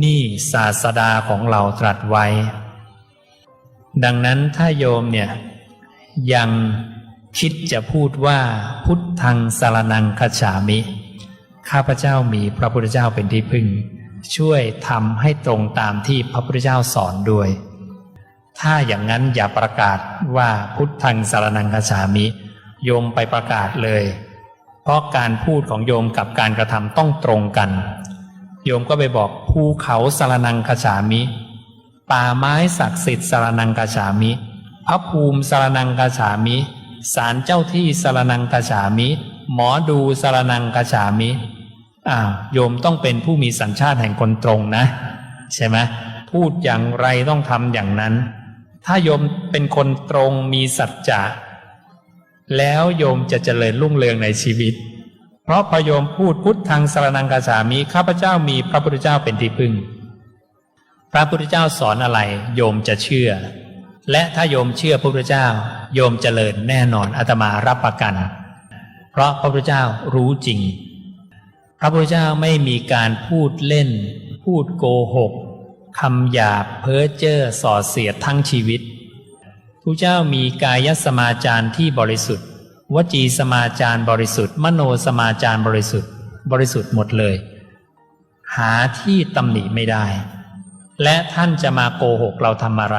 นี่ศาสดาของเราตรัสไว้ ดังนั้นถ้าโยมเนี่ยยังคิดจะพูดว่าพุทธังสารนังคฉามิ ข้าพเจ้ามีพระพุทธเจ้าเป็นที่พึ่ง ช่วยทำให้ตรงตามที่พระพุทธเจ้าสอนด้วย ถ้าอย่างนั้นอย่าประกาศว่าพุทธังสารนังคฉามิ โยมไปประกาศเลย เพราะการพูดของโยมกับการกระทำต้องตรงกัน โยมก็ไปบอกภูเขาสารนังคจฉามิ ป่าไม้ศักดิ์สิทธิ์สารนังคจฉามิ พระภูมิสารนังคจฉามิศาลเจ้าที่สารนังคจฉามิ หมอดูสารนังคจฉามิอ้าวโยมต้องเป็นผู้มีสัญชาติแห่งคนตรงนะ ใช่ไหมพูดอย่างไรต้องทำอย่างนั้น ถ้าโยมเป็นคนตรงมีสัจจะแล้วโยมจะเจริญรุ่งเรืองในชีวิต เพราะพอโยมพูดพุทธังสารนังคาฉามิข้าพเจ้ามีพระพุทธเจ้าเป็นที่พึ่ง พระพุทธเจ้าสอนอะไร โยมจะเชื่อ และถ้าโยมเชื่อพระพุทธเจ้า โยมเจริญแน่นอนอาตมารับประกัน เพราะพระพุทธเจ้ารู้จริง พระพุทธเจ้าไม่มีการพูดเล่น พูดโกหกคำหยาบเพ้อเจ้อส่อเสียดทั้งชีวิตพระเจ้ามีกายสมาจารที่บริสุทธิ์ วจีสมาจารบริสุทธิ์ มโนสมาจารบริสุทธิ์ บริสุทธิ์หมดเลย หาที่ตำหนิไม่ได้ และท่านจะมาโกหกเราทำอะไร